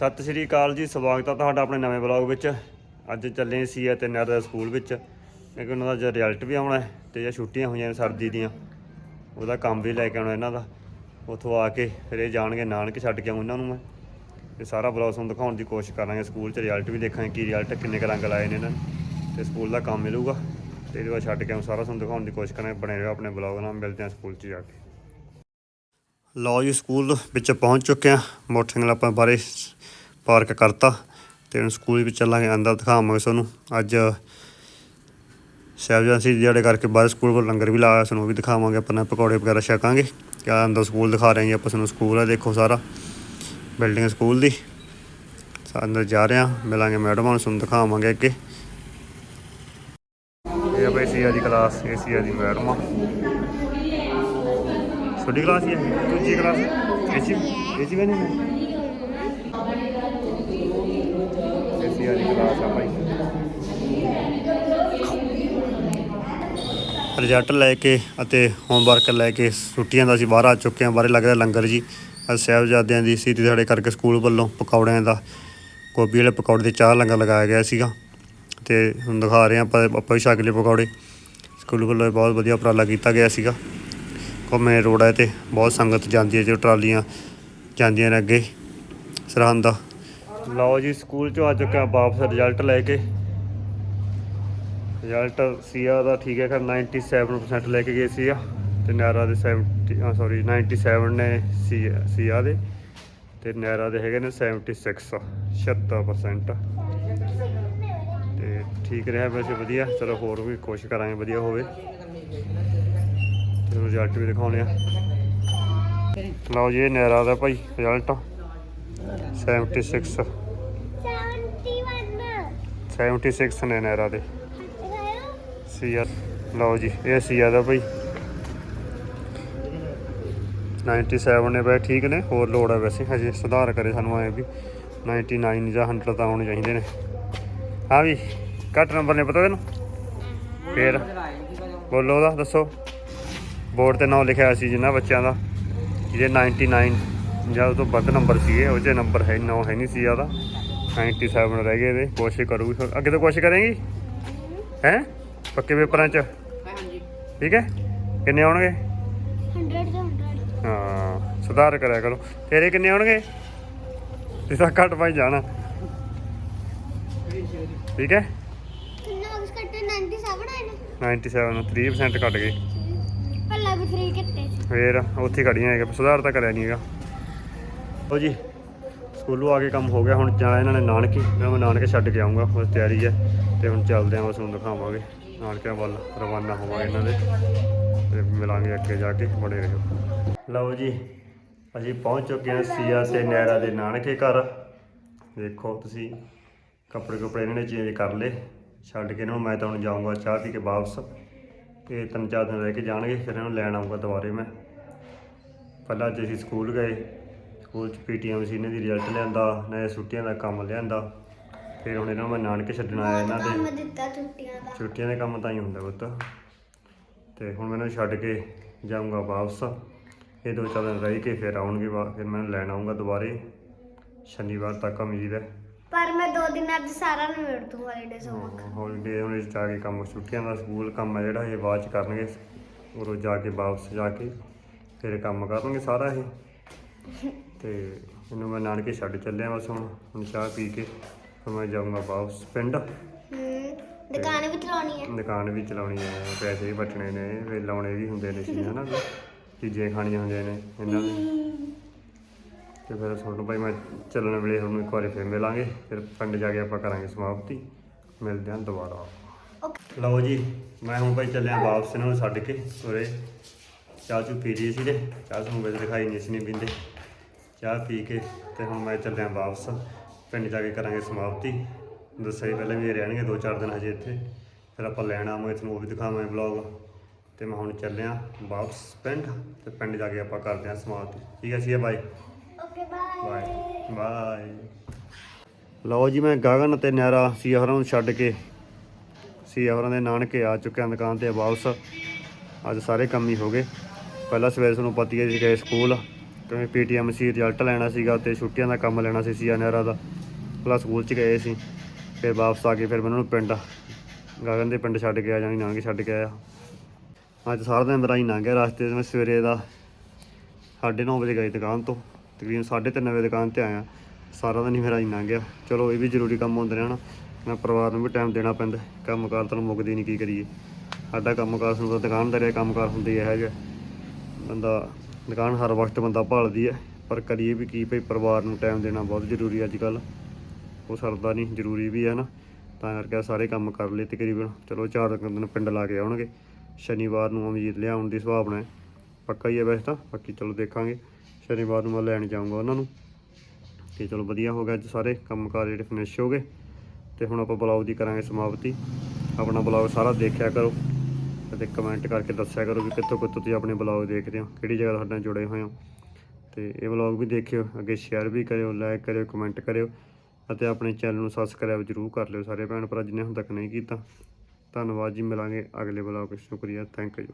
ਸਤਿ ਸ਼੍ਰੀ ਅਕਾਲ ਜੀ, ਸਵਾਗਤ ਹੈ ਤੁਹਾਡਾ ਆਪਣੇ ਨਵੇਂ ਬਲੌਗ ਵਿੱਚ। ਅੱਜ ਚੱਲੇ ਸੀ ਤੇ ਨਰ ਦਾ ਸਕੂਲ ਵਿੱਚ ਕਿਉਂਕਿ ਉਹਨਾਂ ਦਾ ਜੇ ਰਿਜ਼ਲਟ ਵੀ ਆਉਣਾ ਹੈ ਤੇ ਜੇ ਛੁੱਟੀਆਂ ਹੋਈਆਂ ਨੇ ਸਰਦੀ ਦੀਆਂ। ਉਹਦਾ ਕੰਮ ਵੀ ਲੈ ਕੇ ਆਉਣਾ ਇਹਨਾਂ ਦਾ। ਉੱਥੋਂ ਆ ਕੇ ਫਿਰ ਇਹ ਜਾਣਗੇ, ਨਾਨਕੇ ਛੱਡ ਕੇ ਆਉਂ ਇਹਨਾਂ ਨੂੰ ਮੈਂ। ਤੇ ਸਾਰਾ ਬਲੌਗ ਤੁਹਾਨੂੰ ਦਿਖਾਉਣ ਦੀ ਕੋਸ਼ਿਸ਼ ਕਰਾਂਗੇ, ਸਕੂਲ 'ਚ ਰਿਜ਼ਲਟ ਵੀ ਦੇਖਾਂਗੇ, ਕੀ ਰਿਜ਼ਲਟ, ਕਿੰਨੇ ਕੁ ਰੰਗ ਲਾਏ ਨੇ ਇਹਨਾਂ ਨੇ। ਤੇ ਸਕੂਲ ਦਾ ਕੰਮ ਮਿਲੂਗਾ, ਤੇ ਇਹਦੇ ਬਾਅਦ ਛੱਡ ਕੇ ਆਉਂ ਸਾਰਾ ਤੁਹਾਨੂੰ ਦਿਖਾਉਣ ਦੀ ਕੋਸ਼ਿਸ਼ ਕਰਾਂਗੇ, ਬਣੇ ਰਹੋ ਆਪਣੇ ਬਲੌਗ ਨਾਲ, ਮਿਲਦੇ ਹਾਂ ਸਕੂਲ 'ਚ ਜਾ ਕੇ। ਲਓ ਜੀ, ਸਕੂਲ ਵਿੱਚ ਪਹੁੰਚ ਚੁੱਕੇ ਆ ਮੋਟਰਸਾਈਕਲ ਆਪਾਂ ਬਾਰੇ ਪਾਰਕ ਕਰਤਾ ਤੇ ਹੁਣ ਸਕੂਲ ਵਿੱਚ ਚੱਲਾਂਗੇ ਅੰਦਰ ਦਿਖਾਵਾਂਗੇ ਤੁਹਾਨੂੰ। ਅੱਜ ਸਾਹਿਬਜ਼ਾਦਾ ਸੀ ਜਿਹੜੇ ਕਰਕੇ ਬਾਹਰ ਸਕੂਲ ਕੋਲ ਲੰਗਰ ਵੀ ਲਾਇਆ ਸਾਨੂੰ ਉਹ ਵੀ ਦਿਖਾਵਾਂਗੇ, ਆਪਣਾ ਪਕੌੜੇ ਵਗੈਰਾ ਛਕਾਂਗੇ। ਕਿਆ ਅੰਦਰ ਸਕੂਲ ਦਿਖਾ ਰਹੇ ਹਾਂ ਜੀ ਆਪਾਂ, ਸਾਨੂੰ ਸਕੂਲ ਹੈ ਦੇਖੋ ਸਾਰਾ। ਬਿਲਡਿੰਗ ਸਕੂਲ ਦੀ। ਅੰਦਰ ਜਾ ਰਹੇ ਹਾਂ, ਮਿਲਾਂਗੇ ਮੈਡਮਾਂ ਨੂੰ, ਤੁਹਾਨੂੰ ਦਿਖਾਵਾਂਗੇ ਅੱਗੇ। ਇਹ ਆ ਬਈ ਸੀਆ ਦੀ ਕਲਾਸ ਇਹ ਸੀਆ ਦੀ ਮੈਡਮ। ਛੋਟੀ ਕਲਾਸ ਹੀ ਹੈ, ਦੂਜੀ ਕਲਾਸ ਇਹ ਜੀ ਇਹ ਜੀ ਬਣੀ ਇਹ ਸੀਆ ਦੀ ਕਲਾਸ ਆ ਭਾਈ ਰਿਜ਼ਲਟ ਲੈ ਕੇ ਅਤੇ ਹੋਮਵਰਕ ਲੈ ਕੇ ਛੁੱਟੀਆਂ ਦਾ ਅਸੀਂ ਬਾਹਰ ਆ ਚੁੱਕੇ ਹਾਂ ਬਾਹਰ ਲੱਗਦਾ ਲੰਗਰ ਜੀ। ਅੱਜ ਸਾਹਿਬਜ਼ਾਦਿਆਂ ਦੀ ਸੀ ਦਿਹਾੜੇ ਕਰਕੇ ਸਕੂਲ ਵੱਲੋਂ ਪਕੌੜਿਆਂ ਦਾ, ਗੋਭੀ ਵਾਲੇ ਪਕੌੜੇ ਤੇ ਚਾਹ ਲੰਗਰ ਲਗਾਇਆ ਗਿਆ ਸੀਗਾ। ਤੇ ਹੁਣ ਦਿਖਾ ਰਹੇ ਹਾਂ ਆਪਾਂ ਆਪਾਂ ਵੀ ਛਕ ਪਕੌੜੇ। ਸਕੂਲ ਵੱਲੋਂ ਇਹ ਬਹੁਤ ਵਧੀਆ ਉਪਰਾਲਾ ਕੀਤਾ ਗਿਆ ਸੀਗਾ। ਘੁੰਮੇ ਰੋਡ ਹੈ ਤੇ ਬਹੁਤ ਸੰਗਤ ਜਾਂਦੀ ਹੈ, ਜੋ ਟਰਾਲੀਆਂ ਜਾਂਦੀਆਂ ਨੇ ਅੱਗੇ। ਸਰਹੰਦ ਦਾ ਲਓ ਜੀ, ਸਕੂਲ ਚੋਂ ਆ ਚੁੱਕਿਆ ਵਾਪਸ ਰਿਜ਼ਲਟ ਲੈ ਕੇ। ਰਿਜ਼ਲਟ ਸੀਆ ਦਾ ਠੀਕ ਹੈ ਕਰ 97% ਲੈ ਕੇ ਗਏ ਸੀਗਾ ਤੇ ਨੈਰਾ ਦੇ 70 ਸੌਰੀ 97 ਨੇ ਸੀ ਸੀਆ ਦੇ ਤੇ ਨੈਰਾ ਦੇ ਹੈਗੇ ਨੇ 76 76% ਤੇ ਠੀਕ ਰਿਹਾ ਵੈਸੇ ਵਧੀਆ, ਚਲੋ ਹੋਰ ਵੀ ਕੋਸ਼ਿਸ਼ ਕਰਾਂਗੇ ਵਧੀਆ ਹੋਵੇ। ਤੇ ਰਿਜ਼ਲਟ ਵੀ ਦਿਖਾਉਣੇ ਆ। ਲਓ ਜੀ, ਇਹ ਨੈਰਾ ਦਾ ਭਾਈ ਰਿਜ਼ਲਟ 76 71 76 ਨੇ ਨੈਰਾ ਦੇ। ਸੀਆ ਲਓ ਜੀ ਇਹ ਸੀਆ ਦਾ ਭਾਈ 97 ਨੇ ਬਈ ਠੀਕ ਨੇ? ਹੋਰ ਲੋੜ ਹੈ ਵੈਸੇ ਹਜੇ ਸੁਧਾਰ ਕਰੇ ਸਾਨੂੰ ਐ ਵੀ। 99 ਜਾਂ 100 ਤਾਂ ਆਉਣੇ ਚਾਹੀਦੇ ਨੇ। ਹਾਂ ਵੀ ਘੱਟ ਨੰਬਰ ਨੇ ਪਤਾ ਤੈਨੂੰ? ਫੇਰ। ਬੋਲੋ ਉਹਦਾ ਦੱਸੋ। ਬੋਰਡ ਤੇ ਨਾਮ ਲਿਖਿਆ ਸੀ ਜਿੰਨਾ ਬੱਚਿਆਂ ਦਾ ਜਿਹਦੇ 99 ਜਾਂ ਉਹ ਤੋਂ ਵੱਧ ਨੰਬਰ ਸੀਗੇ ਉਹ 'ਚ ਨੰਬਰ ਹੈ ਨੌ ਹੈ ਨਹੀਂ ਸੀ ਉਹਦਾ 97 ਰਹਿ ਗਏ ਇਹਦੇ ਕੋਸ਼ਿਸ਼ ਕਰੂਗੀ। ਫਿਰ। ਅੱਗੇ ਤੋਂ ਕੋਸ਼ਿਸ਼ ਕਰੇਂਗੀ? ਹੈ? ਪੱਕੇ ਪੇਪਰਾਂ 'ਚ? ਠੀਕ ਹੈ? ਕਿੰਨੇ ਆਉਣਗੇ? 100 ਤੋਂ 100 ਹਾਂ ਸੁਧਾਰ ਕਰਿਆ ਕਰੋ। ਤੇਰੇ ਕਿੰਨੇ ਆਉਣਗੇ? ਇਸ ਦਾ ਘੱਟ ਪਾਈ ਜਾਣਾ। ਠੀਕ ਹੈ? ਕਿੰਨਾ ਮਾਰਕਸ ਕੱਟੇ 97 ਆਏ ਨੇ। 97 ਨੂੰ 3% ਘਟ ਗਏ। ਪਹਿਲਾਂ ਵੀ 3 ਕੱਟੇ ਸੀ। ਫੇਰ ਉੱਥੇ ਖੜੀਆਂ ਹੈਗੇ ਸੁਧਾਰ ਤਾਂ ਕਰਿਆ ਨਹੀਂ ਹੈਗਾ। ਲਓ ਜੀ, ਸਕੂਲੋਂ ਆ ਕੇ ਕੰਮ ਹੋ ਗਿਆ, ਹੁਣ ਜਾਣਾ ਇਹਨਾਂ ਨੇ ਨਾਨਕੇ। ਮੈਂ ਨਾਨਕੇ ਛੱਡ ਕੇ ਆਉਂਗਾ ਬਸ ਤਿਆਰੀ ਹੈ। ਤੇ ਹੁਣ ਚੱਲਦੇ ਆਂ ਬਸ ਹੁਣ ਦਿਖਾਵਾਂਗੇ। ਨਾਨਕਿਆਂ ਵੱਲ ਰਵਾਨਾ ਹੋਵਾਂਗੇ ਇਹਨਾਂ ਦੇ। ਤੇ ਮਿਲਾਂਗੇ ਅੱਗੇ ਜਾ ਕੇ, ਬੜੇ ਰਹੋ। ਲਓ ਜੀ, ਅਸੀਂ ਪਹੁੰਚ ਚੁੱਕੇ ਹਾਂ ਸੀਆ ਤੇ ਨੈਰਾ ਦੇ ਨਾਨਕੇ ਘਰ। ਦੇਖੋ ਤੁਸੀਂ, ਕੱਪੜੇ ਕੁਪੜੇ ਇਹਨਾਂ ਨੇ ਚੇਂਜ ਕਰ ਲਏ। ਛੱਡ ਕੇ ਇਹਨਾਂ ਨੂੰ ਮੈਂ ਤਾਂ ਹੁਣ ਜਾਊਂਗਾ, ਚਾਹ ਪੀ ਕੇ ਵਾਪਸ। ਤੇ ਤਿੰਨ ਚਾਰ ਦਿਨ ਰਹਿ ਕੇ ਜਾਣਗੇ, ਫਿਰ ਇਹਨਾਂ ਨੂੰ ਲੈਣ ਆਊਂਗਾ ਦੁਬਾਰੇ ਮੈਂ। ਪਹਿਲਾਂ ਅੱਜ ਅਸੀਂ ਸਕੂਲ ਗਏ। ਸਕੂਲ ਚ ਪੀਟੀਐਮ ਸੀ ਇਹਨਾਂ ਦੀ ਰਿਜ਼ਲਟ ਲਿਆਂਦਾ ਨਾ ਛੁੱਟੀਆਂ ਦਾ ਕੰਮ ਲਿਆਂਦਾ। ਫਿਰ ਹੁਣ ਇਹਨਾਂ ਨੂੰ ਮੈਂ ਨਾਨਕੇ ਛੱਡਣ ਆਇਆ ਇਹਨਾਂ ਦੇ। ਕੰਮ ਦਿੱਤਾ ਛੁੱਟੀਆਂ ਦਾ। ਛੁੱਟੀਆਂ ਦੇ ਕੰਮ ਤਾਂ ਹੀ ਹੁੰਦਾ ਪੁੱਤ। ਤੇ ਹੁਣ ਮੈਨੂੰ ਛੱਡ ਕੇ ਜਾਊਂਗਾ ਵਾਪਸ। ਇਹ ਦੋ ਚਾਰ ਦਿਨ ਰਹਿ ਕੇ ਫਿਰ ਆਉਣਗੇ ਵਾ- ਫਿਰ ਮੈਂ ਲੈਣ ਆਊਂਗਾ ਦੁਬਾਰੇ। ਸ਼ਨੀਵਾਰ ਤੱਕ ਉਮੀਦ ਹੈ। ਪਰ ਮੈਂ ਦੋ ਦਿਨ ਅੱਜ ਸਾਰਾ ਨਿਬੇੜ ਦੂੰ ਹੌਲੀਡੇ ਹੋਮਵਰਕ ਹੌਲੀਡੇ ਹੁਣ ਇਸ ਆ ਕੇ ਕੰਮ ਛੁੱਟੀਆਂ ਦਾ ਸਕੂਲ ਕੰਮ ਹੈ ਜਿਹੜਾ ਇਹ ਬਾਅਦ ਚ ਕਰਨਗੇ। ਉਰੋਂ ਜਾ ਕੇ ਵਾਪਸ ਜਾ ਕੇ ਫਿਰ ਕੰਮ ਕਰਨਗੇ ਸਾਰਾ ਇਹ। ਤੇ ਇਹਨੂੰ ਮੈਂ ਨਾਨਕੇ ਛੱਡ ਚੱਲਿਆ ਬਸ ਹੁਣ ਹੁਣ ਚਾਹ ਪੀ ਕੇ ਫਿਰ ਮੈਂ ਜਾਊਂਗਾ ਵਾਪਸ ਪਿੰਡ। ਹੂੰ ਦੁਕਾਨ ਵੀ ਚਲਾਉਣੀ ਹੈ? ਦੁਕਾਨ ਵੀ ਚਲਾਉਣੀ ਹੈ ਪੈਸੇ ਵੀ ਬਚਣੇ ਨੇ ਫਿਰ ਲਾਉਣੇ ਵੀ ਹੁੰਦੇ ਨੇ ਸੀ ਹਨਾ ਚੀਜ਼ਾਂ ਖਾਣੀਆਂ ਹੁੰਦੀਆਂ ਨੇ ਇਹਨਾਂ ਦੇ। ਤੇ ਫਿਰ ਤੁਹਾਨੂੰ ਭਾਈ ਮੈਂ ਚੱਲਣ ਵੇਲੇ ਤੁਹਾਨੂੰ ਇੱਕ ਵਾਰੀ ਫਿਰ ਮਿਲਾਂਗੇ ਫਿਰ ਪਿੰਡ ਜਾ ਕੇ ਆਪਾਂ ਕਰਾਂਗੇ ਸਮਾਪਤੀ। ਮਿਲਦੇ ਹਾਂ ਦੁਬਾਰਾ। ਲਓ ਜੀ ਮੈਂ ਹੁਣ ਭਾਈ ਚੱਲਿਆ ਵਾਪਸ ਇਹਨਾਂ ਨੂੰ ਛੱਡ ਕੇ ਉਰੇ ਚਾਹ ਚੂ ਪੀ ਲਈ ਸੀ ਤੇ ਚਾਹ ਤੁਹਾਨੂੰ ਵੈਸੇ ਦਿਖਾਈ ਨਹੀਂ ਸੀ ਨਹੀਂ ਪੀਂਦੇ। ਚਾਹ ਪੀ ਕੇ ਤੇ ਹੁਣ ਮੈਂ ਚੱਲਿਆ ਵਾਪਸ। ਪਿੰਡ ਜਾ ਕੇ ਕਰਾਂਗੇ ਸਮਾਪਤੀ। ਦੱਸਿਆ ਹੀ ਪਹਿਲਾਂ ਵੀ ਇਹ ਰਹਿਣਗੇ ਦੋ ਚਾਰ ਦਿਨ ਹਜੇ ਇੱਥੇ। ਫਿਰ ਆਪਾਂ ਲੈਣ ਆਵਾਂਗੇ ਤੁਹਾਨੂੰ ਉਹ ਵੀ ਦਿਖਾਵਾਂਗੇ ਵਲੌਗ ਤੇ ਮੈਂ ਹੁਣ ਚੱਲਿਆ ਵਾਪਸ ਪਿੰਡ ਤੇ ਪਿੰਡ ਜਾ ਕੇ ਆਪਾਂ ਕਰਦੇ ਹਾਂ ਸਮਾਪਤੀ। ਠੀਕ ਹੈ ਸੀ bye okay bye bye bye ਲਓ ਜੀ ਮੈਂ ਗਗਨ ਤੇ ਨੈਰਾ ਸੀ ਹੋਰਾਂ ਨੂੰ ਛੱਡ ਕੇ। ਸੀ ਹੋਰਾਂ ਦੇ ਨਾਨਕੇ ਆ ਚੁੱਕੇ ਹਾਂ ਦੁਕਾਨ ਤੇ ਵਾਪਸ। ਅੱਜ ਸਾਰੇ ਕੰਮ ਹੀ ਹੋ ਗਏ। ਪਹਿਲਾਂ ਸਵੇਰੇ ਤੁਹਾਨੂੰ ਪਤੀ ਹੈ ਜੀ ਗਏ ਸਕੂਲ ਕਿਉਂਕਿ ਪੀਟੀਐਮ ਸੀ ਰਿਜ਼ਲਟ ਲੈਣਾ ਸੀਗਾ ਤੇ ਛੁੱਟੀਆਂ ਦਾ ਕੰਮ ਲੈਣਾ ਸੀ ਸੀਆਨਆਰਾ ਦਾ। ਪਹਿਲਾਂ ਸਕੂਲ 'ਚ ਗਏ ਸੀ, ਫਿਰ ਵਾਪਸ ਆ ਕੇ ਫਿਰ ਮੈਂ ਉਹਨਾਂ ਨੂੰ ਪਿੰਡ, ਗਗਨ ਦੇ ਪਿੰਡ ਛੱਡ ਕੇ ਆ ਜਾਣੀ ਨਾਂਗੇ ਛੱਡ ਕੇ ਆਇਆ। ਅੱਜ ਸਾਰਾ ਦਿਨ ਮੇਰਾ ਹੀ ਲੰਘ ਗਿਆ ਰਸਤੇ 'ਚ ਮੈਂ ਸਵੇਰੇ ਦਾ 9:30 ਵਜੇ ਗਈ ਦੁਕਾਨ ਤੋਂ, ਤਕਰੀਬਨ 3:30 ਵਜੇ ਦੁਕਾਨ ਤੇ ਆਇਆ। ਸਾਰਾ ਦਿਨ ਹੀ ਮੇਰਾ ਹੀ ਲੰਘ ਗਿਆ। ਚਲੋ ਇਹ ਵੀ ਜ਼ਰੂਰੀ ਕੰਮ ਹੁੰਦੇ ਨੇ ਹਨਾ ਮੈਂ ਪਰਿਵਾਰ ਨੂੰ ਵੀ ਟਾਈਮ ਦੇਣਾ ਪੈਂਦਾ ਕੰਮ ਕਾਰ ਤਾਂ ਮੁੱਕਦੀ ਨਹੀਂ ਕੀ ਕਰੀਏ। ਸਾਡਾ ਕੰਮਕਾਰ, ਸਾਨੂੰ ਤਾਂ ਦੁਕਾਨਦਾਰੀ ਕੰਮ ਕਾਰ ਹੁੰਦੀ ਹੈ ਜਿਹਾ। ਬੰਦਾ ਦੁਕਾਨ ਹਰ ਵਕਤ ਬੰਦਾ ਭਾਲਦੀ ਹੈ, ਪਰ ਕਰੀਏ ਵੀ ਕੀ ਭਈ ਪਰਿਵਾਰ ਨੂੰ ਟਾਈਮ ਦੇਣਾ ਬਹੁਤ ਜ਼ਰੂਰੀ ਅੱਜ ਕੱਲ ਉਹ ਸਰਦਾ ਨਹੀਂ, ਜ਼ਰੂਰੀ ਵੀ ਹੈ ਨਾ। ਤਾਂ ਕਰਕੇ ਸਾਰੇ ਕੰਮ ਕਰ ਲਏ ਤਕਰੀਬਨ। ਚਲੋ ਚਾਰ ਦਿਨ ਪਿੰਡ ਲਾ ਕੇ ਆਉਣਗੇ। ਸ਼ਨੀਵਾਰ ਨੂੰ ਅਮੀਰ ਲਿਆਉਣ ਦੀ ਸੁਭਾਵਨਾ ਹੈ। ਪੱਕਾ ਹੀ ਹੈ ਵੈਸੇ ਤਾਂ, ਬਾਕੀ ਚਲੋ ਦੇਖਾਂਗੇ। ਸ਼ਨੀਵਾਰ ਨੂੰ ਮੈਂ ਲੈਣ ਜਾਊਂਗਾ ਉਹਨਾਂ ਨੂੰ। ਤੇ ਚਲੋ ਵਧੀਆ ਹੋ ਗਿਆ ਅੱਜ ਸਾਰੇ ਕੰਮਕਾਰ ਜਿਹੜੇ ਫਿਨਿਸ਼ ਹੋ ਗਏ। ਤੇ ਹੁਣ ਆਪਾਂ ਬਲੌਗ ਦੀ ਕਰਾਂਗੇ ਸਮਾਪਤੀ। ਆਪਣਾ ਬਲੌਗ ਸਾਰਾ ਦੇਖਿਆ ਕਰੋ। ਅਤੇ ਕਮੈਂਟ ਕਰਕੇ ਦੱਸਿਆ ਕਰੋ ਵੀ ਕਿੱਥੋਂ ਕਿੱਥੋਂ ਤੁਸੀਂ ਆਪਣੇ ਬਲੌਗ ਦੇਖਦੇ ਹੋ, ਕਿਹੜੀ ਜਗ੍ਹਾ ਸਾਡੇ ਨਾਲ ਜੁੜੇ ਹੋਏ ਹੋ। ਤੇ ਇਹ ਬਲੌਗ ਵੀ ਦੇਖਿਓ, ਅੱਗੇ ਸ਼ੇਅਰ ਵੀ ਕਰਿਓ ਲਾਈਕ ਕਰਿਓ ਕਮੈਂਟ ਕਰਿਓ ਅਤੇ ਆਪਣੇ ਚੈਨਲ ਨੂੰ ਸਬਸਕ੍ਰਾਈਬ ਜਰੂਰ ਕਰ ਲਿਓ। ਸਾਰੇ ਭੈਣ ਭਰਾ ਜਿਨੇ ਹੁਣ ਤੱਕ ਨਹੀਂ ਕੀਤਾ, ਧੰਨਵਾਦ ਜੀ, ਮਿਲਾਂਗੇ ਅਗਲੇ ਬਲੌਗ ਸ਼ੁਕਰੀਆ ਥੈਂਕ ਯੂ